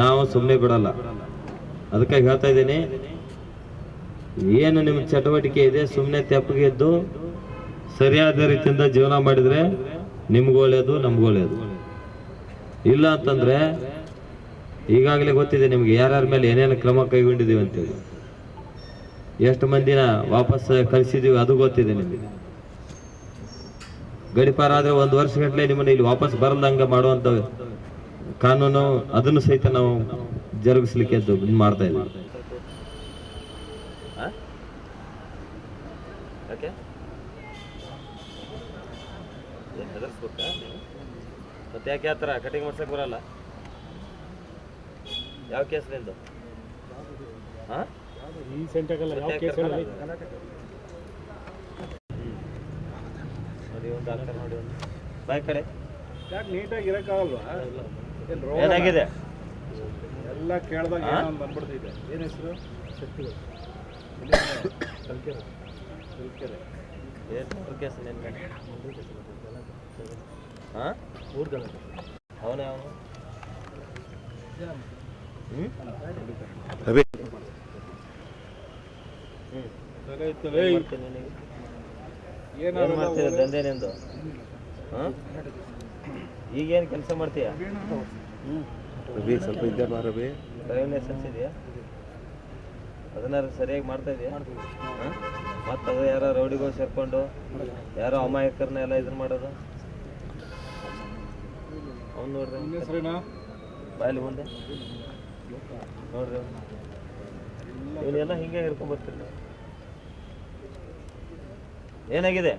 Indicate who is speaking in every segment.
Speaker 1: ನಾವು ಸುಮ್ಮನೆ ಬಿಡಲ್ಲ. ಅದಕ್ಕೆ ಹೇಳ್ತಾ ಇದ್ದೀನಿ, ಏನು ನಿಮ್ಮ ಚಟುವಟಿಕೆ ಇದೆ ಸುಮ್ಮನೆ ತೆಪ್ಪಗೆ ಇದ್ದು ಸರಿಯಾದ ರೀತಿಯಿಂದ ಜೀವನ ಮಾಡಿದರೆ ನಿಮ್ಗೂ ಒಳ್ಳೆಯದು ನಮಗೂ ಒಳ್ಳೆಯದು ಇಲ್ಲ ಅಂತಂದರೆ, ಈಗಾಗಲೇ ಗೊತ್ತಿದೆ ನಿಮ್ಗೆ ಯಾರ್ಯಾರ ಮೇಲೆ ಏನೇನು ಕ್ರಮ ಕೈಗೊಂಡಿದ್ದೀವಿ ಅಂತೇಳಿ. ಎಷ್ಟು ಮಂದಿನ ವಾಪಸ್ ಕಳಿಸಿದ್ದೀವಿ ಅದು ಗೊತ್ತಿದೆ ನಿಮಗೆ. ಗಡಿಪಾರ ಆದ್ರೆ ಒಂದು ವರ್ಷಗಟ್ಟಲೆ ನಿಮ್ಮನ್ನು ಇಲ್ಲಿ ವಾಪಸ್ ಬರಲ್ದಂಗೆ ಮಾಡುವಂತ ಕಾನೂನು ಅದನ್ನು ಸಹಿತ ನಾವು ಜರುಗಿಸ್ಲಿಕ್ಕೆ ಅದು ಇದ್ ಮಾಡ್ತಾ
Speaker 2: ಇಲ್ಲ? ಮತ್ತೆ ಯಾಕೆ ಆ ಥರ ಕಟಿಂಗ್ ಮಾಡ್ಸಕ್ ಬರಲ್ಲ? ಯಾವ ಕೇಸ್ ನಿಂದು? ಹಾಂ? ನೋಡಿ ಒಂದು ಡಾಕ್ಟರ್ ನೋಡಿ ಒಂದು. ಬಾಯ್ ಕಡೆ.
Speaker 3: ಯಾಕೆ ನೀಟಾಗಿ ಇರೋಕ್ಕಾಗಲ್ವಾ?
Speaker 2: ಏನಾಗಿದೆ?
Speaker 3: ಎಲ್ಲ ಕೇಳಿದಾಗ ಏನೋ ಒಂದು ಬಂದ್ಬಿಡ್ತಿದೆ ಏನು ಹೆಸರು? ಶಕ್ತಿಗಳು ಕಲ್ಕೆರೆ ಕಲ್ಕೆರೆ
Speaker 2: ಏನು ಕೇಸ್ ಹಾಂ
Speaker 3: ಊರ್ಗಲ.
Speaker 2: ಅವನೇ ಅವನು
Speaker 3: ಸರಿ ಆಯ್ತು
Speaker 2: ಏನ್ ಮಾಡ್ತೀರ ದಂಧೆ ನಿಂದು? ಹಾಂ ಈಗೇನು ಕೆಲಸ ಮಾಡ್ತೀಯ?
Speaker 4: ರವಿ ಸ್ವಲ್ಪ ಇದ್ದೆ ಬಾ ರವಿ?
Speaker 2: ಡ್ರೈವಿಂಗ್ ಲೈಸೆನ್ಸ್ ಇದೆಯಾ? ಅದನ್ನ ಸರಿಯಾಗಿ ಮಾಡ್ತಾ ಇದೆಯಾ? ಮತ್ತು ಅದು ಯಾರೋ ರೌಡಿಗಳು ಸೇರ್ಕೊಂಡು ಯಾರೋ ಅಮಾಯಕರನ್ನ ಎಲ್ಲ ಇದನ್ನ ಮಾಡೋದು? ಅವ್ನು ನೋಡ್ರಿ. ಬಾಯಲ್ಲಿ ಮುಂದೆ ನೋಡ್ರಿ ಇವನ್ನೆಲ್ಲ ಹಿಂಗೆ ಹಿಡ್ಕೊಂಡ್ ಬರ್ತೀರಿ ಏನಾಗಿದೆ?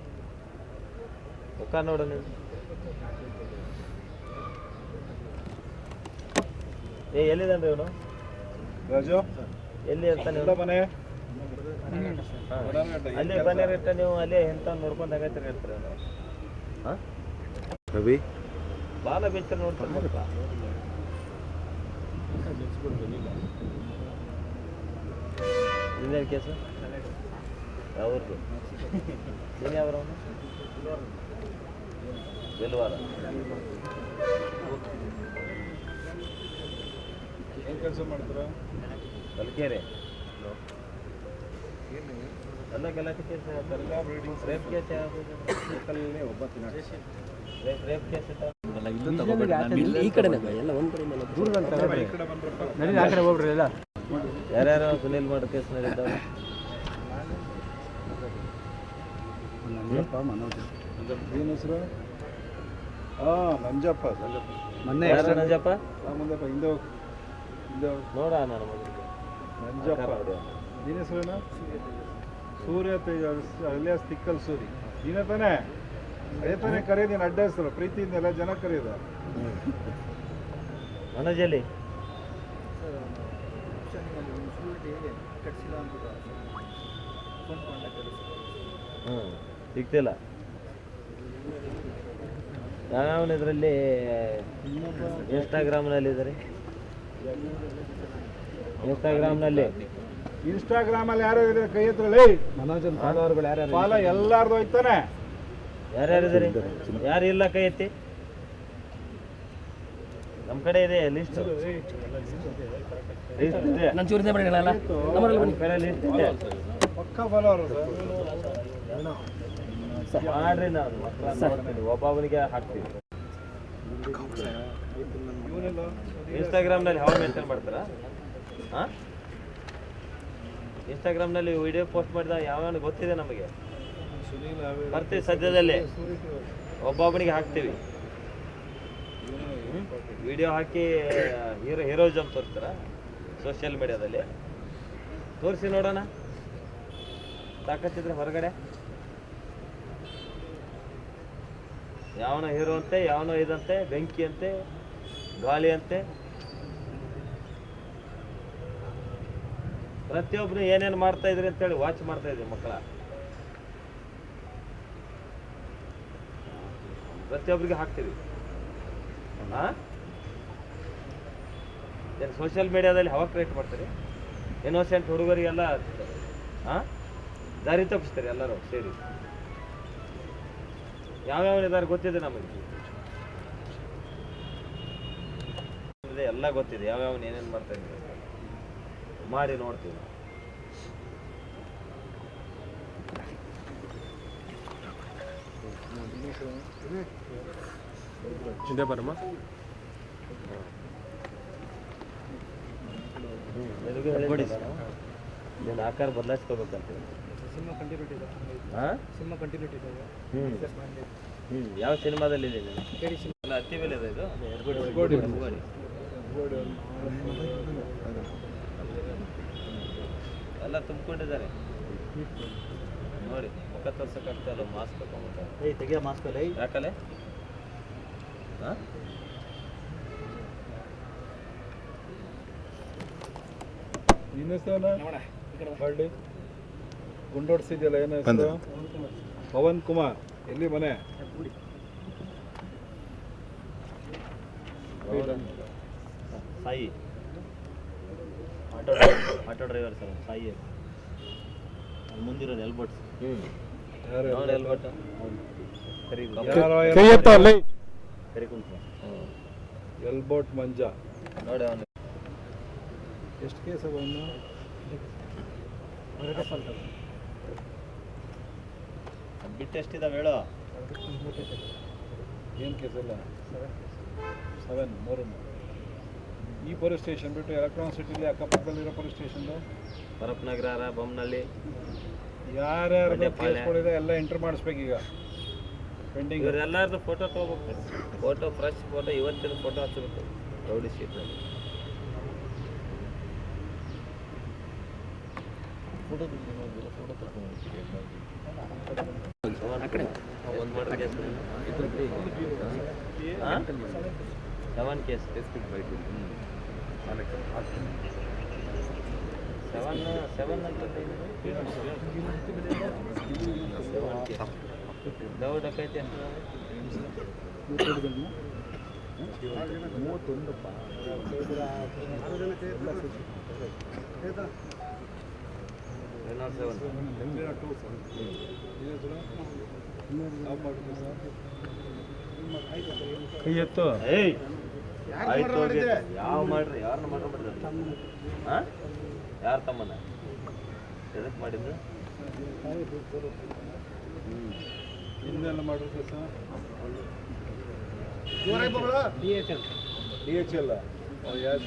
Speaker 2: ಮುಖ ನೋಡು ನೀವು ಏ ಎಲ್ಲಿದ್ದಾನೆ ಇವನು
Speaker 3: ರಾಜು?
Speaker 2: ಎಲ್ಲಿ ಇರ್ತಾನೆ
Speaker 3: ಎಲ್ಲ
Speaker 2: ಇವನು?
Speaker 3: ಮನೆ.
Speaker 2: ಅಲ್ಲಿ.
Speaker 3: ಏನ್?
Speaker 2: ಬಂದಿರಟ್ಟ ನೀವು ಅಲ್ಲೇ ಎಂತ ನೋಡ್ಕೊಂಡ್ ಹಂಗೈತೆ ಹೇಳ್ತೀರ ಹಾಂ?
Speaker 4: ರವಿ?
Speaker 2: ಬಾಲ ಬೀಚರ್ ನೋಡ್ತಾರೆ ಮಕ್ಕಳ ಇನ್ನೇನು ಕೇಸು? ಅವ್ರದ್ದು ನೀನು ಯಾವ್ರವನು ಬೆಲ್ವಾರ
Speaker 3: ಏನ್ ಕೆಲಸ ಮಾಡ್ತೀರಾ?
Speaker 2: ಕಲ್ಕೆರೆ ಎಲ್ಲ ಗಲಾಟೆ ಕೇಸ್ ರೇಪ್ ಕೇಸ್ ಯಾವುದು?
Speaker 3: ಒಬ್ಬ ತಿನ್ನ.
Speaker 2: ರೇಪ್ ರೇಪ್ ಕೇಸ್
Speaker 5: ಈ ಕಡೆನೇ ಎಲ್ಲ ಒಂದ್ ಕಡೆ
Speaker 3: ಈ ಕಡೆ ಬಂದ್ರಪ್ಪ.
Speaker 2: ಯಾರ್ಯಾರು ಸುನೀಲ್ ಮಾಡೋ ಕೇಸ್ ನಡೀತಾವೆ.
Speaker 3: ಏನ್ ಹೆಸರು? ಹಾ ನಂಜಪ್ಪ
Speaker 5: ಮೊನ್ನೆ
Speaker 3: ಆ, ಹಿಂದೆ ಹೋಗು.
Speaker 2: ನೋಡ ಮಗನಿಗೆ.
Speaker 3: ನಂಜಪ್ಪ. ಹೆಸರೇನು ಸೂರ್ಯ ತೇಜ ತಿಕ್ಕಲ್ ಸೂರಿ. ನೀನೇ ತಾನೇ? ಅದೇ ತಾನೇ ಕರೆಯೋದು ನೀನು ಅಡ್ಡ ಹೆಸರು. ಪ್ರೀತಿಯಿಂದ ಎಲ್ಲ ಜನ ಕರೆಯೋದು
Speaker 2: ಮನೋಜಲ್ಲಿ. ಹ್ಞೂ ಸಿಗ್ತಿಲ್ಲ. ನಾನು ಇದರಲ್ಲಿ ಇನ್ಸ್ಟಾಗ್ರಾಮ್ನಲ್ಲಿ ಇನ್ಸ್ಟಾಗ್ರಾಮ್ ಅಲ್ಲಿ
Speaker 3: ಇನ್ಸ್ಟಾಗ್ರಾಮಲ್ಲಿ ಯಾರು ಇದ್ರೆ ಕೈ ಹತ್ರ ಲೇ!
Speaker 5: ಮನೋಜನ್ ಫಾಲೋವರ್ಗಳು ಯಾರು
Speaker 3: ಫಾಲ ಎಲ್ಲಾರ್ದು ಹೋಯ್ತಾನೆ.
Speaker 2: ಯಾರ್ಯಾರು ಇದ್ದಾರೆ? ಯಾರು ಇಲ್ಲ ಕೈ ಎತ್ತಿ? ನಮ್ಮ ಕಡೆ ಇದೆ ಲಿಸ್ಟ್ ಲಿಸ್ಟ್ ಇದೆ.
Speaker 5: ನನ್ನ ಚೂರಿಂದ ಬನ್ನಿ ಹೇಳಲ್ಲ ನಮ್ಮಲ್ಲಿ ಬನ್ನಿ.
Speaker 2: ಕಡೆ ಲಿಸ್ಟ್ ಇದೆ.
Speaker 3: ಪಕ್ಕ ಫಾಲೋವರು
Speaker 2: ಮಾಡ್ರಿ ನಾವು ಮಕ್ಕಳನ್ನ ಅವನಿಗೆ ಒಬ್ಬೊಬ್ಬನಿಗೆ ಹಾಕ್ತೀವಿ. ಇನ್ಸ್ಟಾಗ್ರಾಮ್ನಲ್ಲಿ ಹಾವ ಮೆನ್ಷನ್ ಮಾಡ್ತಾರಾ? ಹಾಂ? ಇನ್ಸ್ಟಾಗ್ರಾಮ್ನಲ್ಲಿ ವಿಡಿಯೋ ಪೋಸ್ಟ್ ಮಾಡಿದ ಯಾವ ಗೊತ್ತಿದೆ ನಮಗೆ? ಬರ್ತೀವಿ ಸದ್ಯದಲ್ಲೇ. ಒಬ್ಬೊಬ್ಬನಿಗೆ ಹಾಕ್ತೀವಿ. ವಿಡಿಯೋ ಹಾಕಿ ಹೀರೋ ಹೀರೋಯಿಸಮ್ ತೋರಿಸ್ತಾರ? ಸೋಷಿಯಲ್ ಮೀಡಿಯಾದಲ್ಲಿ ತೋರಿಸಿ ನೋಡೋಣ. ತಾಕತ್ತಿದ್ರೆ ಹೊರಗಡೆ. ಯಾವನೋ ಹೀರೋ ಅಂತೆ ಯಾವನೋ ಇದಂತೆ ಬೆಂಕಿ ಅಂತೆ. ಗಾಳಿ ಅಂತೆ. ಪ್ರತಿಯೊಬ್ರು ಏನೇನು ಮಾಡ್ತಾ ಇದ್ರಿ ಅಂತೇಳಿ ವಾಚ್ ಮಾಡ್ತಾ ಇದ್ರಿ ಮಕ್ಕಳ. ಪ್ರತಿಯೊಬ್ಬರಿಗೆ ಹಾಕ್ತೀವಿ. ಏನು ಸೋಷಿಯಲ್ ಮೀಡಿಯಾದಲ್ಲಿ ಹವಾ ಕ್ರಿಯೇಟ್ ಮಾಡ್ತೀರಿ? ಇನ್ನೋಸೆಂಟ್ ಹುಡುಗರಿಗೆಲ್ಲ, ಹಾ? ದಾರಿ ತಪ್ಪಿಸ್ತಾರೆ ಎಲ್ಲರೂ ಸೇರಿ. ಯಾವ್ಯಾವ ಇದಾರೆ ಗೊತ್ತಿದೆ ನಮಗೆ. ಏನೇನಿದೆ ಎಲ್ಲ ಗೊತ್ತಿದೆ. ಯಾವ್ಯಾವ ಏನೇನು ಮಾಡ್ತಾ ಇದ್ದೀವಿ ಮಾಡಿ ನೋಡ್ತೀವಿ
Speaker 6: ಹಿಂದೆ ಬರಮ್ಮ.
Speaker 2: ನೀನು. ಆಕಾರ ಬದಲಾಯಿಸ್ಕೋಬೇಕಂತ ಹಾಂ
Speaker 6: ಸಿನಿಮಾ ಕಂಟಿನ್ಯೂಟಿ ಇದೆ.
Speaker 2: ಹ್ಞೂ ಹ್ಞೂ ಯಾವ ಸಿನಿಮಾದಲ್ಲಿ ಇದೆ ಅತಿ ಬೆಲೆ ಇದೆ ಇದು. ಎಲ್ಲ ತುಂಬಿಕೊಂಡಿದ್ದಾರೆ. ನೋಡಿ ಮುಖ ತೋರ್ಸಕ್ಕಾಗ್ತಲ್ಲ ಮಾಸ್ಕ್ ಹಾಕೊಂಡ್ಬಿಟ್ಟು
Speaker 6: ಏಯ್ ತೆಗಿಯ ಮಾಸ್ಕ್ ಅಲ್ಲ?
Speaker 2: ಯಾಕಲೆ? ಹಾಂ
Speaker 3: ಗುಂಡೋಡ್ಸಿದ್ಯಲ್ಲ ಏನು ಹೆಸರು? ಪವನ್ ಕುಮಾರ್ ಎಲ್ಲಿ ಮನೆ?
Speaker 2: Sai. Auto auto driver sir Sai. ಅಲ್ಲಿ ಮುಂದಿರೋದು ಎಲ್ಬರ್ಟ್ಸ್. ನೋಡಿ ಎಲ್ಬರ್ಟ್? ಕರಿ
Speaker 3: ಯಾರೋ
Speaker 2: ಕರಿ ಕುಂತು
Speaker 3: ಎಲ್ಬೋಟ್ ಮಂಜ.
Speaker 2: ನೋಡಿ ಅವನು.
Speaker 3: ಎಷ್ಟು ಕೇಸ್ ಅವನು
Speaker 2: ಬಿಟ್ಟು ಎಷ್ಟಿದಾವೆ ಹೇಳು.
Speaker 3: ಏನು ಕೇಸ್ ಇಲ್ಲ? ಸೆವೆನ್ ಮೂರು ಈ ಪೊಲೀಸ್ ಸ್ಟೇಷನ್ ಬಿಟ್ಟು ಎಲೆಕ್ಟ್ರಾನಿಕ್ ಸಿಟಿಲಿ ಅಕ್ಕಪಕ್ಕದಲ್ಲಿರೋ ಪೊಲೀಸ್ ಸ್ಟೇಷನ್ದು
Speaker 2: ಪರಪ್ನಗರ ಬೊಮ್ಮನಹಳ್ಳಿ
Speaker 3: ಯಾರ್ಯಾರು ಕೇಸ್
Speaker 2: ಬಂಡೆಪಾಳ್ಯ.
Speaker 3: ಕೊಡಿದೆ ಎಲ್ಲ ಎಂಟ್ರ್ ಮಾಡಿಸ್ಬೇಕು ಈಗ ಪೆಂಡಿಂಗ್
Speaker 2: ಎಲ್ಲರದ್ದು ಫೋಟೋ ತೊಗೋಬೇಕು. ಫೋಟೋ ಫ್ರೆಶ್ ಫೋಟೋ ಇವತ್ತಿನ ಫೋಟೋ ಹಚ್ಚಬೇಕು ರೌಡಿ ಶೀಟ್ನಲ್ಲಿ ಒಂದು ಮರ್ಡರ್ ಕೇಸ್ ಬೈಟ್ ಸೆವೆನ್ ಸೆವೆನ್ ಅಂತ ದೌಡ್ ಡಕೈತಿ ಅಂತ ರೆನಾಲ್ಡ್ ಸೆವೆನ್
Speaker 3: ಕೈ ಎತ್ತು
Speaker 2: ಏಯ್ ಆಯ್ತು. ಯಾವ ಮಾಡ್ರಿ? ಯಾರನ್ನ ಮರ್ಡರ್ ಮಾಡಿದ್ರೆ ಹಾ ಯಾರ ತಮ್ಮನ ಎದಕ್ಕೆ ಮಾಡಿದ್ರು
Speaker 3: ಇನ್ನೆಲ್ಲ ಮಾಡ್ರಿ ಕೆಲಸ ಡಿ ಎಚ್ ಎಲ್.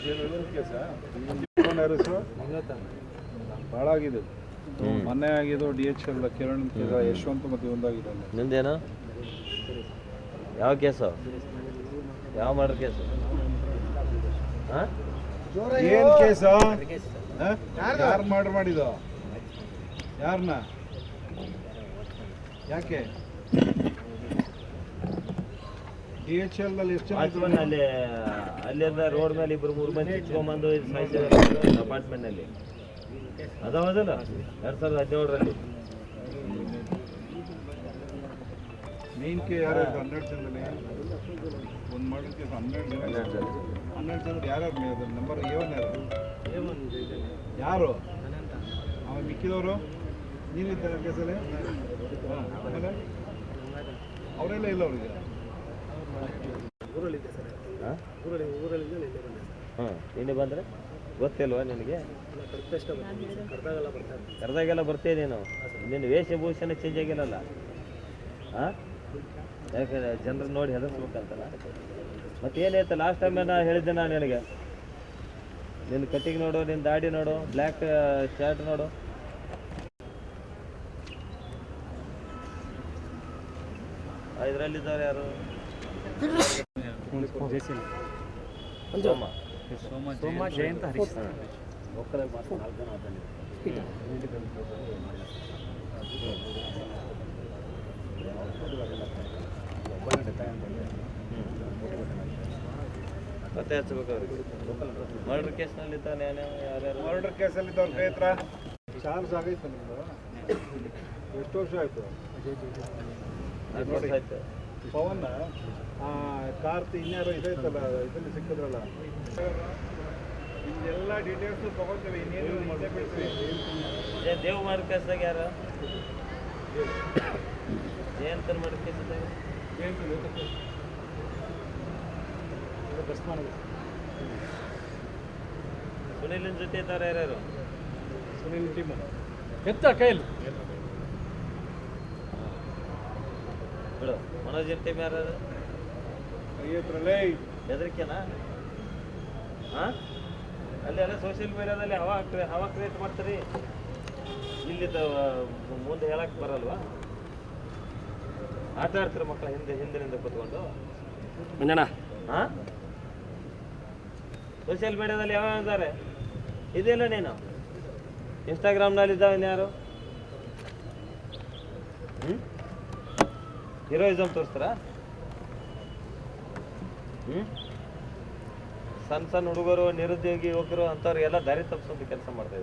Speaker 3: ಜೈಲು ಕೇಸ ಯಾರು ಹೆಸರು ಭಾಳ ಆಗಿದೆ. ಮೊನ್ನೆ ಆಗಿದ್ದು D H L Kiran Yashwant ಮತ್ತೆ ಒಂದಾಗಿದೆ
Speaker 2: ನಿಂದೇನು? ಯಾವ ಕೇಸು? ಯಾವ ಮರ್ಡರ್ ಕೇಸು? ಹಾ
Speaker 3: ಏನ್ ಕೇಸ? ಯಾರು ಮರ್ಡರ್ ಮಾಡಿದ್ದು? ಯಾರನ್ನ ಯಾಕೆ? ಡಿ ಎಚ್ ಎಲ್ನಲ್ಲಿ ಎಷ್ಟು ಜನ
Speaker 2: ಅಲ್ಲಿ ಅಲ್ಲಿಂದ ರೋಡ್ ಮೇಲೆ ಇಬ್ರು ಮೂರು ಮಂದಿ ಸಾಯಿಸಿದ್ದಾರೆ ಅಪಾರ್ಟ್ಮೆಂಟ್ನಲ್ಲಿ ಅದಾವದಲ್ಲ ಎರಡು ಸಾವಿರದ ಹದಿನೇಳರಲ್ಲಿ.
Speaker 3: ಮೇನ್ ಕೆ ಯಾರು ಹನ್ನೆರಡು ಜನದಲ್ಲಿ ಒಂದು ಮಾಡಲ್ ಕೇಸ್ ಹನ್ನೆರಡು ಜನ ಹನ್ನೆರಡು ಜನ. ಯಾರ್ಯಾರು ನಂಬರ್ ಏವನ್ ಯಾರು? ಯಾರು? ಅವ ಮಿಕ್ಕಿದವರು? ನೀನಿದ್ದಾರೆ ಕೇಸಲ್ಲಿ ಆಮೇಲೆ? ಅವರೆಲ್ಲ ಇಲ್ಲ ಅವ್ರಿಗೆ
Speaker 2: ಹಾಂ
Speaker 6: ಊರಲ್ಲಿ ಊರಲ್ಲಿ ಇಲ್ಲೇ ಬಂದೆ
Speaker 2: ಹಾಂ ನಿನ್ನೆ ಬಂದರೆ? ಗೊತ್ತಿಲ್ವಾ ನಿನಗೆ?
Speaker 6: ಕರ್ದಾಗೆಲ್ಲ
Speaker 2: ಬರ್ತಾ ನೀನು ನಿನ್ನ ವೇಷಭೂಷಣ ಚೇಂಜ್ ಆಗಿಲ್ಲಲ್ಲ? ಹಾಂ ಯಾಕಂದ್ರೆ ಜನರು ನೋಡಿ ಹೆದರ್ಸ್ಬೇಕಂತಲ್ಲ. ಮತ್ತೆ ಏನಾಯ್ತು ಲಾಸ್ಟ್ ಟೈಮ್ ನಾ ಹೇಳಿದ್ದೆ ನಾನು ನಿನಗೆ. ನಿನ್ನ ಕಟ್ಟಿಗೆ ನೋಡು ನಿನ್ನ ದಾಡಿ ನೋಡು ಬ್ಲ್ಯಾಕ್ ಶರ್ಟ್ ನೋಡು. ಇದರಲ್ಲಿದ್ದಾರೆ ಯಾರು? ಸೋಮ.
Speaker 6: ಸೋಮ ಜಯಂತ ಹರೀಶ್.
Speaker 2: ಮತ್ತೆ ಹಚ್ಬೇಕು ಅವ್ರಿಗೆ ಮರ್ಡರ್ ಕೇಸ್ನಲ್ಲಿ ತಾನೆ ಯಾರ್ಯಾರು?
Speaker 3: ಮರ್ಡರ್ ಕೇಸಲ್ಲಿ ಇದ್ದವ್ರ ಚಾನ್ಸ್ ಆಗೈತೆ ನಿಮ್ದು. ಎಷ್ಟು ವರ್ಷ ಆಯಿತು?
Speaker 2: ಆಯ್ತು.
Speaker 3: ಪವನ್ ಕಾರ್ತಿ ಇನ್ಯಾರೋ ಇದೈತಲ್ಲ ಇದರಲ್ಲಿ ಸಿಕ್ಕಿದ್ರಲ್ಲ? ನಿಮ್ದೆಲ್ಲ ಡೀಟೇಲ್ಸು ತಗೊಳ್ತೇವೆ ಇನ್ನೇನು ಬಿಡ್ತೀವಿ.
Speaker 2: ಏ ದೇವ್ ಮಾರ್ ಕೇಸ್ದಾಗ ಯಾರು? ಜಯಂತನ್ ಮಾರ್
Speaker 6: ಬಸ್ ಜೊತೆ ಇದ್ದಾರೆ ಯಾರ್ಯಾರು?
Speaker 5: ಸುನಿಲ್ ಟೀಮ್. ಎತ್ತ ಕೈಲಿ
Speaker 6: ಬಿಡು ಮನೋಜನ್ ಟೀಮ್ ಯಾರು ಹೆದರಿಕೆನಾ ಹಾಂ? ಅಲ್ಲಿ ಎಲ್ಲ ಸೋಷಿಯಲ್ ಮೀಡಿಯಾದಲ್ಲಿ ಹವಾ ಹವಾ ಕ್ರಿಯೇಟ್ ಮಾಡ್ತೀರಿ. ಇಲ್ಲಿದ್ದ ಮುಂದೆ ಹೇಳಕ್ಕೆ ಬರಲ್ವಾ? ಆಟ ಆಡ್ತೀರ ಮಕ್ಕಳ ಹಿಂದೆ ಹಿಂದಿನಿಂದ ಕೂತ್ಕೊಂಡು?
Speaker 5: ಮಂಜಣ್ಣ.
Speaker 6: ಹಾಂ ಸೋಷಿಯಲ್ ಮೀಡಿಯಾದಲ್ಲಿ ಯಾವ ಇದ್ದಾರೆ ಇದೆಯಲ್ಲ ನೀನು? ಇನ್ಸ್ಟಾಗ್ರಾಮ್ನಲ್ಲಿ ಇದ್ದಾವೆ ಯಾರು? ಹ್ಞೂ ಹೀರೋಯಿಸಮ್ ತೋರಿಸ್ತಾರ? ಹ್ಞೂ ಸಣ್ಣ ಸಣ್ಣ ಹುಡುಗರು ನಿರುದ್ಯೋಗಿ ಯುವಕರು ಅಂಥವ್ರಿಗೆಲ್ಲ ದಾರಿ ತಪ್ಪಿಸೋದು ಕೆಲಸ ಮಾಡ್ತಾ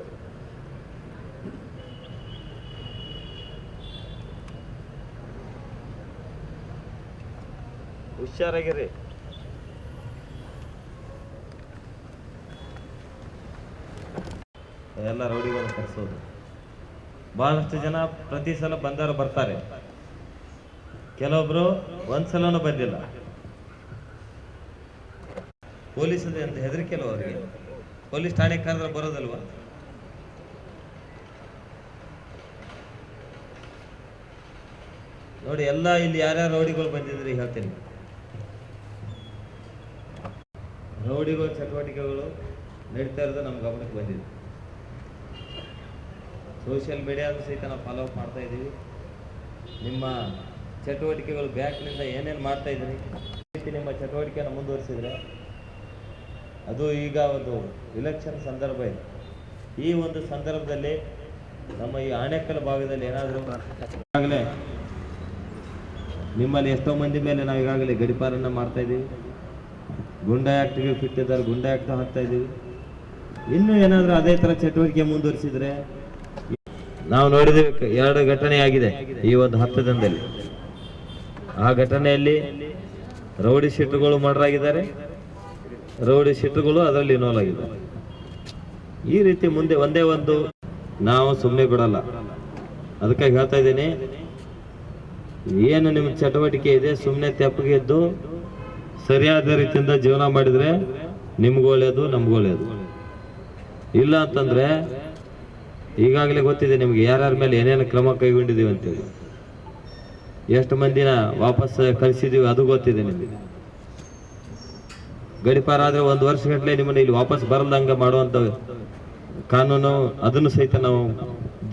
Speaker 6: ಹುಷಾರಾಗಿರಿ. ಎಲ್ಲ ರೌಡಿಗಳು ಕರೆಸೋದು. ಬಹಳಷ್ಟು ಜನ ಪ್ರತಿ ಸಲ ಬಂದವರು ಬರ್ತಾರೆ. ಕೆಲವೊಬ್ರು ಒಂದ್ಸಲನೂ ಬಂದಿಲ್ಲ. ಪೊಲೀಸ್ ಅಂತ ಹೆದರಿಕೆ ಅವರಿಗೆ? ಪೊಲೀಸ್ ಠಾಣೆ ಕರೆದ್ರೆ ಬರೋದಲ್ವಾ? ನೋಡಿ, ಎಲ್ಲ ಇಲ್ಲಿ ಯಾರ್ಯಾರು ರೌಡಿಗಳು ಬಂದಿದ್ರಿ ಹೇಳ್ತೀನಿ. ರೌಡಿಗಳ ಚಟುವಟಿಕೆಗಳು ನಡೀತಾ ಇರೋದು ನಮ್ಮ ಗಮನಕ್ಕೆ ಬಂದಿದೆ. ಸೋಷಿಯಲ್ ಮೀಡಿಯಾದ ಸಹಿತ ನಾವು ಫಾಲೋ ಅಪ್ ಮಾಡ್ತಾ ಇದ್ದೀವಿ. ನಿಮ್ಮ ಚಟುವಟಿಕೆಗಳು ಬ್ಯಾಂಕ್ನಿಂದ ಏನೇನು ಮಾಡ್ತಾ ಇದ್ದೀರಿ? ರೀತಿ ನಿಮ್ಮ ಚಟುವಟಿಕೆಯನ್ನು ಮುಂದುವರಿಸಿದ್ರೆ ಅದು ಈಗ ಒಂದು ಇಲೆಕ್ಷನ್ ಸಂದರ್ಭ ಇದೆ. ಈ ಒಂದು ಸಂದರ್ಭದಲ್ಲಿ ನಮ್ಮ ಈ ಆಣೆಕಲ್ ಭಾಗದಲ್ಲಿ ಏನಾದರೂ ಈಗಾಗಲೇ ನಿಮ್ಮಲ್ಲಿ ಎಷ್ಟೋ ಮಂದಿ ಮೇಲೆ ನಾವು ಈಗಾಗಲೇ ಗಡಿಪಾರನ್ನು ಮಾಡ್ತಾ ಇದ್ದೀವಿ. ಗುಂಡಾ ಆ್ಯಕ್ಟ್ಗೆ ಫಿಟ್ ಇದ್ದಾರೆ ಗುಂಡಾ ಆ್ಯಕ್ಟ್ ಹಾಕ್ತಾ ಇದ್ದೀವಿ. ಇನ್ನೂ ಏನಾದರೂ ಅದೇ ಥರ ಚಟುವಟಿಕೆ ಮುಂದುವರಿಸಿದರೆ ನಾವು ನೋಡಿದ್ದೇವೆ ಎರಡು ಘಟನೆ ಆಗಿದೆ ಈ ಒಂದು ಹತ್ತು ದಿನದಲ್ಲಿ. ಆ ಘಟನೆಯಲ್ಲಿ ರೌಡಿ ಶೀಟುಗಳು ಮರ್ಡರ್ ಆಗಿದ್ದಾರೆ ರೌಡಿ ಶೀಟುಗಳು ಅದರಲ್ಲಿ ಇನ್ವಾಲ್ವ್ ಈ ರೀತಿ ಮುಂದೆ ಒಂದೇ ಒಂದು ನಾವು ಸುಮ್ಮನೆ ಬಿಡಲ್ಲ. ಅದಕ್ಕಾಗಿ ಹೇಳ್ತಾ ಇದ್ದೀನಿ, ಏನು ನಿಮ್ಮ ಚಟುವಟಿಕೆ ಇದೆ ಸುಮ್ಮನೆ ತೆಪ್ಪಗೆ ಇದ್ದು ಸರಿಯಾದ ರೀತಿಯಿಂದ ಜೀವನ ಮಾಡಿದ್ರೆ ನಿಮ್ಗೂ ಒಳ್ಳೆಯದು ನಮಗೂ ಒಳ್ಳೆಯದು ಇಲ್ಲ ಅಂತಂದ್ರೆ ಈಗಾಗಲೇ ಗೊತ್ತಿದೆ ನಿಮ್ಗೆ ಯಾರ್ಯಾರ ಮೇಲೆ ಏನೇನು ಕ್ರಮ ಕೈಗೊಂಡಿದ್ದೀವಿ ಅಂತೇಳಿ. ಎಷ್ಟು ಮಂದಿನ ವಾಪಸ್ ಕಳಿಸಿದೀವಿ ಅದು ಗೊತ್ತಿದೆ ನಿಮಗೆ. ಗಡಿಪಾರ ಆದ್ರೆ ಒಂದು ವರ್ಷ ಗಟ್ಟಲೆ ನಿಮ್ಮನ್ನ ಇಲ್ಲಿ ವಾಪಸ್ ಬರಲ್ದಂಗ ಮಾಡುವಂತ ಕಾನೂನು ಅದನ್ನು ಸಹಿತ ನಾವು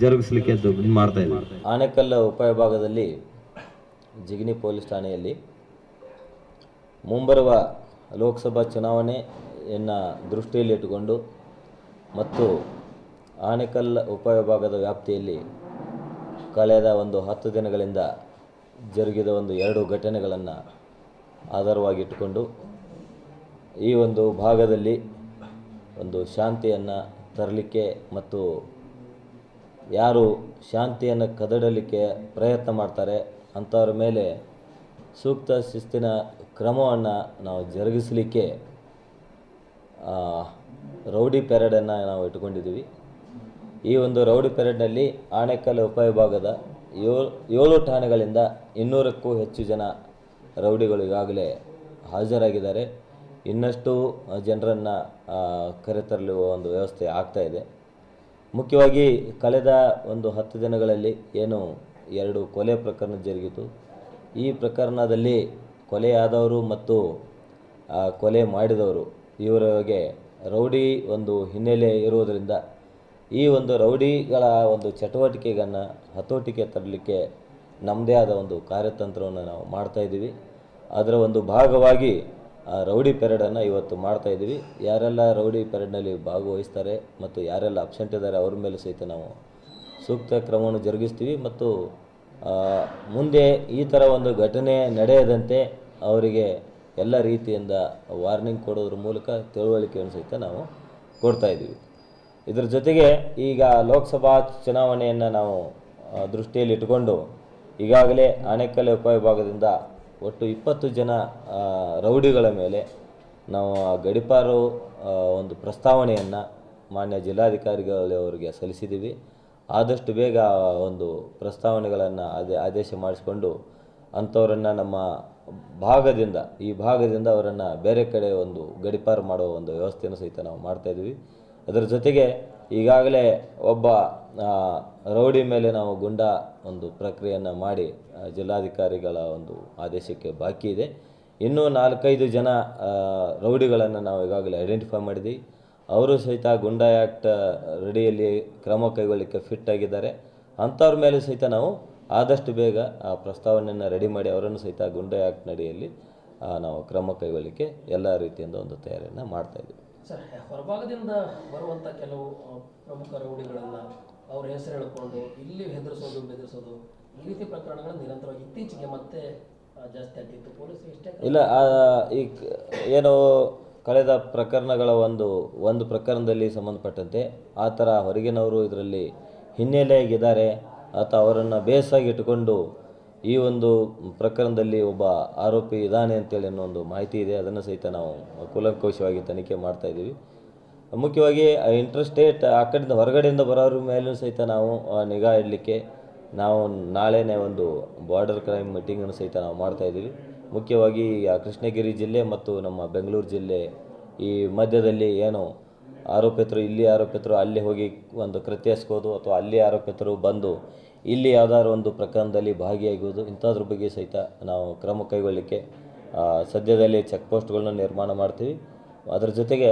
Speaker 6: ಜರುಗಿಸ್ಲಿಕ್ಕೆ ಮಾಡ್ತಾ ಇದ್ದೀವಿ
Speaker 2: ಆನೆಕಲ್ಲ ಉಪವಿಭಾಗದಲ್ಲಿ ಜಿಗಣಿ ಪೊಲೀಸ್ ಠಾಣೆಯಲ್ಲಿ ಮುಂಬರುವ ಲೋಕಸಭಾ ಚುನಾವಣೆಯನ್ನು ದೃಷ್ಟಿಯಲ್ಲಿಟ್ಟುಕೊಂಡು ಮತ್ತು ಆನೆಕಲ್ ಉಪವಿಭಾಗದ ವ್ಯಾಪ್ತಿಯಲ್ಲಿ ಕಳೆದ ಒಂದು ಹತ್ತು ದಿನಗಳಿಂದ ಜರುಗಿದ ಒಂದು ಎರಡು ಘಟನೆಗಳನ್ನು ಆಧಾರವಾಗಿಟ್ಟುಕೊಂಡು ಈ ಒಂದು ಭಾಗದಲ್ಲಿ ಒಂದು ಶಾಂತಿಯನ್ನು ತರಲಿಕ್ಕೆ ಮತ್ತು ಯಾರು ಶಾಂತಿಯನ್ನು ಕದಡಲಿಕ್ಕೆ ಪ್ರಯತ್ನ ಮಾಡ್ತಾರೆ ಅಂಥವ್ರ ಮೇಲೆ ಸೂಕ್ತ ಶಿಸ್ತಿನ ಕ್ರಮವನ್ನು ನಾವು ಜರುಗಿಸಲಿಕ್ಕೆ ರೌಡಿ ಪೆರೇಡನ್ನು ನಾವು ಇಟ್ಕೊಂಡಿದ್ದೀವಿ ಈ ಒಂದು ರೌಡಿ ಪೆರೇಡ್ನಲ್ಲಿ ಆಣೆಕಲ್ ಉಪವಿಭಾಗದ ಏಳು ಏಳು ಠಾಣೆಗಳಿಂದ ಇನ್ನೂರಕ್ಕೂ ಹೆಚ್ಚು ಜನ ರೌಡಿಗಳು ಈಗಾಗಲೇ ಹಾಜರಾಗಿದ್ದಾರೆ. ಇನ್ನಷ್ಟು ಜನರನ್ನು ಕರೆತರಲು ಒಂದು ವ್ಯವಸ್ಥೆ ಆಗ್ತಾ ಇದೆ. ಮುಖ್ಯವಾಗಿ ಕಳೆದ ಒಂದು ಹತ್ತು ದಿನಗಳಲ್ಲಿ ಏನು ಎರಡು ಕೊಲೆ ಪ್ರಕರಣ ಜರುಗಿತು. ಈ ಪ್ರಕರಣದಲ್ಲಿ ಕೊಲೆಯಾದವರು ಮತ್ತು ಕೊಲೆ ಮಾಡಿದವರು. ಇವರಿಗೆ ರೌಡಿ ಒಂದು ಹಿನ್ನೆಲೆ ಇರುವುದರಿಂದ ಈ ಒಂದು ರೌಡಿಗಳ ಒಂದು ಚಟುವಟಿಕೆಗಳನ್ನು ಹತೋಟಿಗೆ ತರಲಿಕ್ಕೆ ನಮ್ಮದೇ ಆದ ಒಂದು ಕಾರ್ಯತಂತ್ರವನ್ನು ನಾವು ಮಾಡ್ತಾಯಿದ್ದೀವಿ ಅದರ ಒಂದು ಭಾಗವಾಗಿ ರೌಡಿ ಪೆರೇಡನ್ನು ಇವತ್ತು ಮಾಡ್ತಾಯಿದ್ದೀವಿ ಯಾರೆಲ್ಲ ರೌಡಿ ಪೆರೇಡ್ನಲ್ಲಿ ಭಾಗವಹಿಸ್ತಾರೆ ಮತ್ತು ಯಾರೆಲ್ಲ ಅಬ್ಸೆಂಟ್ ಇದ್ದಾರೆ, ಅವ್ರ ಮೇಲೆ ಸಹಿತ ನಾವು ಸೂಕ್ತ ಕ್ರಮವನ್ನು ಜರುಗಿಸ್ತೀವಿ ಮತ್ತು ಮುಂದೆ ಈ ಥರ ಒಂದು ಘಟನೆ ನಡೆಯದಂತೆ ಅವರಿಗೆ ಎಲ್ಲ ರೀತಿಯಿಂದ ವಾರ್ನಿಂಗ್ ಕೊಡೋದ್ರ ಮೂಲಕ ತಿಳುವಳಿಕೆಯನ್ನು ಸಹಿತ ನಾವು ಕೊಡ್ತಾ ಇದ್ದೀವಿ. ಇದರ ಜೊತೆಗೆ ಈಗ ಲೋಕಸಭಾ ಚುನಾವಣೆಯನ್ನು ನಾವು ದೃಷ್ಟಿಯಲ್ಲಿ ಇಟ್ಟುಕೊಂಡು ಈಗಾಗಲೇ ಆಣೆಕಲ್ ಉಪವಿಭಾಗದಿಂದ ಒಟ್ಟು ಇಪ್ಪತ್ತು ಜನ ರೌಡಿಗಳ ಮೇಲೆ ನಾವು ಗಡಿಪಾರು ಒಂದು ಪ್ರಸ್ತಾವನೆಯನ್ನು ಮಾನ್ಯ ಜಿಲ್ಲಾಧಿಕಾರಿಗಳವರಿಗೆ ಸಲ್ಲಿಸಿದ್ದೀವಿ. ಆದಷ್ಟು ಬೇಗ ಒಂದು ಪ್ರಸ್ತಾವನೆಗಳನ್ನು ಅದೇ ಆದೇಶ ಮಾಡಿಸಿಕೊಂಡು ಅಂಥವರನ್ನು ನಮ್ಮ ಭಾಗದಿಂದ, ಈ ಭಾಗದಿಂದ ಅವರನ್ನು ಬೇರೆ ಕಡೆ ಒಂದು ಗಡಿಪಾರು ಮಾಡುವ ಒಂದು ವ್ಯವಸ್ಥೆಯನ್ನು ಸಹಿತ ನಾವು ಮಾಡ್ತಾಯಿದ್ವಿ ಅದರ ಜೊತೆಗೆ ಈಗಾಗಲೇ ಒಬ್ಬ ರೌಡಿ ಮೇಲೆ ನಾವು ಗುಂಡ ಒಂದು ಪ್ರಕ್ರಿಯೆಯನ್ನು ಮಾಡಿ ಜಿಲ್ಲಾಧಿಕಾರಿಗಳ ಒಂದು ಆದೇಶಕ್ಕೆ ಬಾಕಿ ಇದೆ. ಇನ್ನೂ ನಾಲ್ಕೈದು ಜನ ರೌಡಿಗಳನ್ನು ನಾವು ಈಗಾಗಲೇ ಐಡೆಂಟಿಫೈ ಮಾಡಿದ್ದೀವಿ. ಅವರು ಸಹಿತ ಗುಂಡಾ ಆ್ಯಕ್ಟ್ ರೆಡಿಯಲ್ಲಿ ಕ್ರಮ ಕೈಗೊಳ್ಳಲಿಕ್ಕೆ ಫಿಟ್ ಆಗಿದ್ದಾರೆ. ಅಂಥವ್ರ ಮೇಲೆ ಸಹಿತ ನಾವು ಆದಷ್ಟು ಬೇಗ ಆ ಪ್ರಸ್ತಾವನೆಯನ್ನು ರೆಡಿ ಮಾಡಿ ಅವರನ್ನು ಸಹಿತ ಗುಂಡಾ ಆ್ಯಕ್ಟ್ ನಡಿಯಲ್ಲಿ ನಾವು ಕ್ರಮ ಕೈಗೊಳ್ಳಲಿಕ್ಕೆ ಎಲ್ಲ ರೀತಿಯಿಂದ ಒಂದು ತಯಾರಿಯನ್ನು ಮಾಡ್ತಾಯಿದ್ದೀವಿ
Speaker 5: ಸರ್ ಹೊರಭಾಗದಿಂದ ಬರುವಂಥ ಕೆಲವು ಪ್ರಮುಖ ರೌಡಿಗಳನ್ನು ಅವ್ರ ಹೆಸರು ಹೇಳಿಕೊಂಡು ಇಲ್ಲಿ ಹೆದರಿಸೋದು ಬೆದರಿಸೋದು ಈ ರೀತಿ ಪ್ರಕರಣಗಳು ನಿರಂತರವಾಗಿ ಇತ್ತೀಚೆಗೆ ಮತ್ತೆ ಜಾಸ್ತಿ ಆಗ್ತಿತ್ತು. ಪೊಲೀಸರು ಇಷ್ಟೇ
Speaker 2: ಇಲ್ಲ ಈ ಏನು ಕಳೆದ ಪ್ರಕರಣಗಳ ಒಂದು ಒಂದು ಪ್ರಕರಣದಲ್ಲಿ ಸಂಬಂಧಪಟ್ಟಂತೆ ಆ ಥರ ಹೊರಗಿನವರು ಇದರಲ್ಲಿ ಹಿನ್ನೆಲೆಯಾಗಿದ್ದಾರೆ ಅಥವಾ ಅವರನ್ನು ಬೇಸಾಗಿ ಇಟ್ಟುಕೊಂಡು ಈ ಒಂದು ಪ್ರಕರಣದಲ್ಲಿ ಒಬ್ಬ ಆರೋಪಿ ಇದ್ದಾನೆ ಅಂತೇಳಿ ಅನ್ನೋ ಒಂದು ಮಾಹಿತಿ ಇದೆ. ಅದನ್ನು ಸಹಿತ ನಾವು ಕೂಲಂಕುಷವಾಗಿ ತನಿಖೆ ಮಾಡ್ತಾ ಇದ್ದೀವಿ. ಮುಖ್ಯವಾಗಿ ಇಂಟ್ರೆಸ್ಟೇಟ್ ಆ ಕಡೆಯಿಂದ ಹೊರಗಡೆಯಿಂದ ಬರೋರ ಮೇಲೂ ಸಹಿತ ನಾವು ನಿಗಾ ಇಡಲಿಕ್ಕೆ ನಾವು ನಾಳೆನೇ ಒಂದು ಬಾರ್ಡರ್ ಕ್ರೈಮ್ ಮೀಟಿಂಗನ್ನು ಸಹಿತ ನಾವು ಮಾಡ್ತಾ ಇದ್ದೀವಿ. ಮುಖ್ಯವಾಗಿ ಕೃಷ್ಣಗಿರಿ ಜಿಲ್ಲೆ ಮತ್ತು ನಮ್ಮ ಬೆಂಗಳೂರು ಜಿಲ್ಲೆ ಈ ಮಧ್ಯದಲ್ಲಿ ಏನು ಆರೋಪಿತರು, ಇಲ್ಲಿ ಆರೋಪಿತರು, ಅಲ್ಲಿ ಹೋಗಿ ಒಂದು ಕೃತ್ಯ ಎಸ್ಕೋದು ಅಥವಾ ಅಲ್ಲಿ ಆರೋಪಿತರು ಬಂದು ಇಲ್ಲಿ ಯಾವ್ದಾದ್ರು ಒಂದು ಪ್ರಕರಣದಲ್ಲಿ ಭಾಗಿಯಾಗುವುದು ಇಂಥದ್ರ ಬಗ್ಗೆ ಸಹಿತ ನಾವು ಕ್ರಮ ಕೈಗೊಳ್ಳಲಿಕ್ಕೆ ಸದ್ಯದಲ್ಲಿ ಚೆಕ್ ಪೋಸ್ಟ್ಗಳನ್ನ ನಿರ್ಮಾಣ ಮಾಡ್ತೀವಿ. ಅದರ ಜೊತೆಗೆ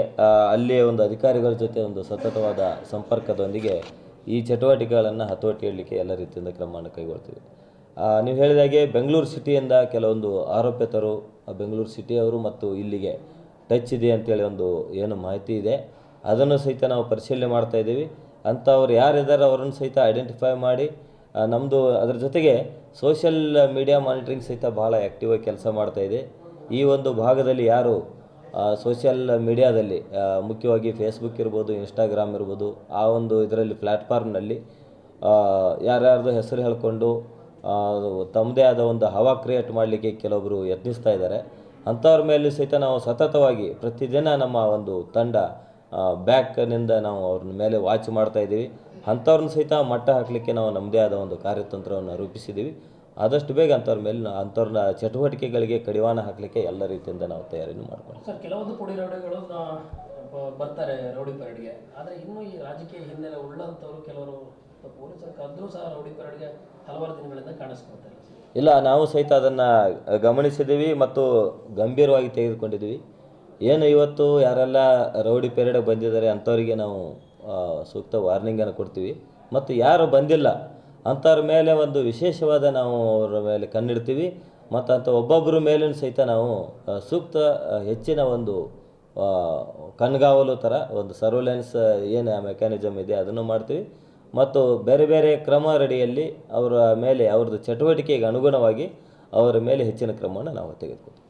Speaker 2: ಅಲ್ಲಿಯ ಒಂದು ಅಧಿಕಾರಿಗಳ ಜೊತೆ ಒಂದು ಸತತವಾದ ಸಂಪರ್ಕದೊಂದಿಗೆ ಈ ಚಟುವಟಿಕೆಗಳನ್ನು ಹತೋಟಿ ಇಡಲಿಕ್ಕೆ ಎಲ್ಲ ರೀತಿಯಿಂದ ಕ್ರಮವನ್ನು ಕೈಗೊಳ್ತೀವಿ. ನೀವು ಹೇಳಿದಾಗೆ ಬೆಂಗಳೂರು ಸಿಟಿಯಿಂದ ಕೆಲವೊಂದು ಆರೋಪಿತರು ಬೆಂಗಳೂರು ಸಿಟಿಯವರು ಮತ್ತು ಇಲ್ಲಿಗೆ ಟಚ್ ಇದೆ ಅಂತೇಳಿ ಒಂದು ಏನು ಮಾಹಿತಿ ಇದೆ. ಅದನ್ನು ಸಹಿತ ನಾವು ಪರಿಶೀಲನೆ ಮಾಡ್ತಾ ಇದ್ದೀವಿ. ಅಂಥವ್ರು ಯಾರಿದ್ದಾರೆ ಅವರನ್ನು ಸಹಿತ ಐಡೆಂಟಿಫೈ ಮಾಡಿ ನಮ್ಮದು ಅದರ ಜೊತೆಗೆ ಸೋಷಿಯಲ್ ಮೀಡಿಯಾ ಮಾನಿಟ್ರಿಂಗ್ ಸಹಿತ ಭಾಳ ಆ್ಯಕ್ಟಿವ್ ಆಗಿ ಕೆಲಸ ಇದೆ. ಈ ಒಂದು ಭಾಗದಲ್ಲಿ ಯಾರು ಸೋಷಿಯಲ್ ಮೀಡಿಯಾದಲ್ಲಿ ಮುಖ್ಯವಾಗಿ ಫೇಸ್ಬುಕ್ ಇರ್ಬೋದು ಇನ್ಸ್ಟಾಗ್ರಾಮ್ ಇರ್ಬೋದು, ಆ ಒಂದು ಇದರಲ್ಲಿ ಪ್ಲ್ಯಾಟ್ಫಾರ್ಮ್ನಲ್ಲಿ ಯಾರ್ಯಾರ್ದು ಹೆಸರು ಹೇಳ್ಕೊಂಡು ತಮ್ಮದೇ ಆದ ಒಂದು ಹವಾ ಕ್ರಿಯೇಟ್ ಮಾಡಲಿಕ್ಕೆ ಕೆಲವೊಬ್ಬರು ಯತ್ನಿಸ್ತಾ ಇದ್ದಾರೆ. ಅಂಥವ್ರ ಮೇಲೆ ಸಹಿತ ನಾವು ಸತತವಾಗಿ ಪ್ರತಿದಿನ ನಮ್ಮ ಒಂದು ತಂಡ ಬ್ಯಾಕ್ನಿಂದ ನಾವು ಅವ್ರ ಮೇಲೆ ವಾಚ್ ಮಾಡ್ತಾ ಇದ್ದೀವಿ. ಅಂಥವ್ರನ್ನ ಸಹಿತ ಮಟ್ಟ ಹಾಕಲಿಕ್ಕೆ ನಾವು ನಮ್ಮದೇ ಆದ ಒಂದು ಕಾರ್ಯತಂತ್ರವನ್ನು ರೂಪಿಸಿದ್ದೀವಿ. ಆದಷ್ಟು ಬೇಗ ಅಂಥವ್ರ ಮೇಲೆ, ಅಂಥವ್ರನ್ನ ಚಟುವಟಿಕೆಗಳಿಗೆ ಕಡಿವಾಣ ಹಾಕಲಿಕ್ಕೆ ಎಲ್ಲ ರೀತಿಯಿಂದ ನಾವು ತಯಾರಿಯನ್ನು ಮಾಡ್ಕೊಂಡು
Speaker 5: ಸರ್, ಕೆಲವೊಂದು ಪುಡಿ ರೌಡಿಗಳು ಬರ್ತಾರೆ ರೌಡಿ ಪರೇಡ್ಗೆ. ಆದರೆ ಇನ್ನೂ ಈ ರಾಜಕೀಯ ಹಿನ್ನೆಲೆ ಉಳ್ಳಂಥವ್ರು ಕೆಲವರು ಇಲ್ಲ
Speaker 2: ನಾವು ಸಹಿತ ಅದನ್ನು ಗಮನಿಸಿದ್ದೀವಿ ಮತ್ತು ಗಂಭೀರವಾಗಿ ತೆಗೆದುಕೊಂಡಿದ್ದೀವಿ ಏನು ಇವತ್ತು ಯಾರೆಲ್ಲ ರೌಡಿ ಪೀರಿಯಡ್ ಬಂದಿದ್ದಾರೆ ಅಂಥವರಿಗೆ ನಾವು ಸೂಕ್ತ ವಾರ್ನಿಂಗನ್ನು ಕೊಡ್ತೀವಿ. ಮತ್ತು ಯಾರು ಬಂದಿಲ್ಲ ಅಂಥವ್ರ ಮೇಲೆ ಒಂದು ವಿಶೇಷವಾದ ನಾವು ಅವರ ಮೇಲೆ ಕಣ್ಣಿಡ್ತೀವಿ. ಮತ್ತು ಅಂಥ ಒಬ್ಬೊಬ್ಬರ ಮೇಲೂ ಸಹಿತ ನಾವು ಸೂಕ್ತ ಹೆಚ್ಚಿನ ಒಂದು ಕಣ್ಗಾವಲು ಥರ ಒಂದು ಸರ್ವೆಲೆನ್ಸ್ ಏನು ಮೆಕ್ಯಾನಿಸಮ್ ಇದೆ ಅದನ್ನು ಮಾಡ್ತೀವಿ. ಮತ್ತು ಬೇರೆ ಬೇರೆ ಕ್ರಮ ರೆಡಿಯಲ್ಲಿ ಅವರ ಮೇಲೆ ಅವ್ರದ್ದು ಚಟುವಟಿಕೆಗೆ ಅನುಗುಣವಾಗಿ ಅವರ ಮೇಲೆ ಹೆಚ್ಚಿನ ಕ್ರಮವನ್ನು ನಾವು ತೆಗೆದುಕೊಳ್ತೀವಿ.